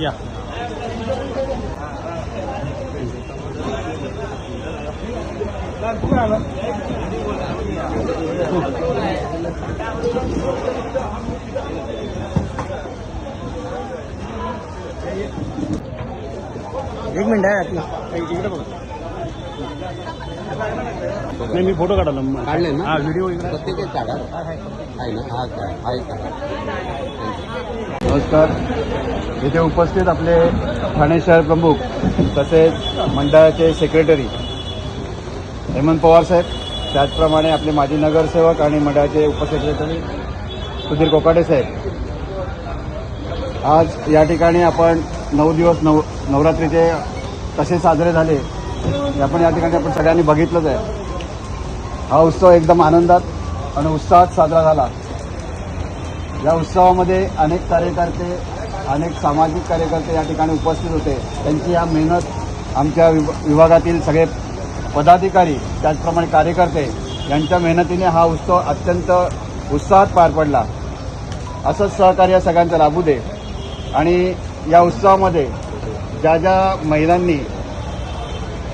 या एक मिनिट आहे आतला. इकडे बघा नाही मी फोटो काढायला मग. काढले ना? हा व्हिडिओ इकडे प्रत्येक काढा आहे ना हा काय आहे का नमस्कार इथे उपस्थित आपले ठाणे शहर प्रमुख तसेच मंडळाचे सेक्रेटरी हेमंत पवार साहेब त्याचप्रमाणे आपले माजी नगरसेवक आणि मंडळाचे उपसेक्रेटरी सुधीर कोकाटे साहेब. आज या ठिकाणी आपण नऊ दिवस नव नवरात्रीचे कसे साजरे झाले हे आपण या ठिकाणी आपण सगळ्यांनी बघितलंच आहे. हा उत्सव एकदम आनंदात आणि उत्साहात साजरा झाला. या उत्सवामध्ये अनेक कार्यकर्ते अनेक सामाजिक कार्यकर्ते या ठिकाणी उपस्थित होते. त्यांची या मेहनत आमच्या विभ- विभागातील सगळे पदाधिकारी त्याचप्रमाणे कार्यकर्ते यांच्या मेहनतीने हा उत्सव अत्यंत उत्साहात पार पडला. असंच सहकार्य सगळ्यांचं लाभू दे. आणि या उत्सवामध्ये ज्या ज्या महिलांनी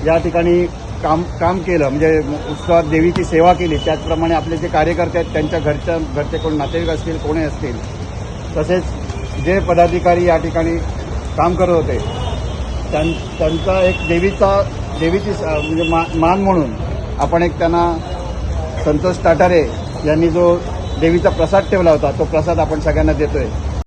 या ठिकाणी काम काम केलं म्हणजे उत्सवात देवीची सेवा केली त्याचप्रमाणे आपले जे कार्यकर्ते आहेत त्यांच्या घरच्या घरचे कोण नातेवाईक असतील कोणी असतील तसेच जे पदाधिकारी या ठिकाणी काम करत होते त्यां त्यांचा एक देवीचा देवीची स- म्हणजे मा मान म्हणून आपण एक त्यांना संतोष टाटारे यांनी जो देवीचा प्रसाद ठेवला होता तो प्रसाद आपण सगळ्यांना देतोय.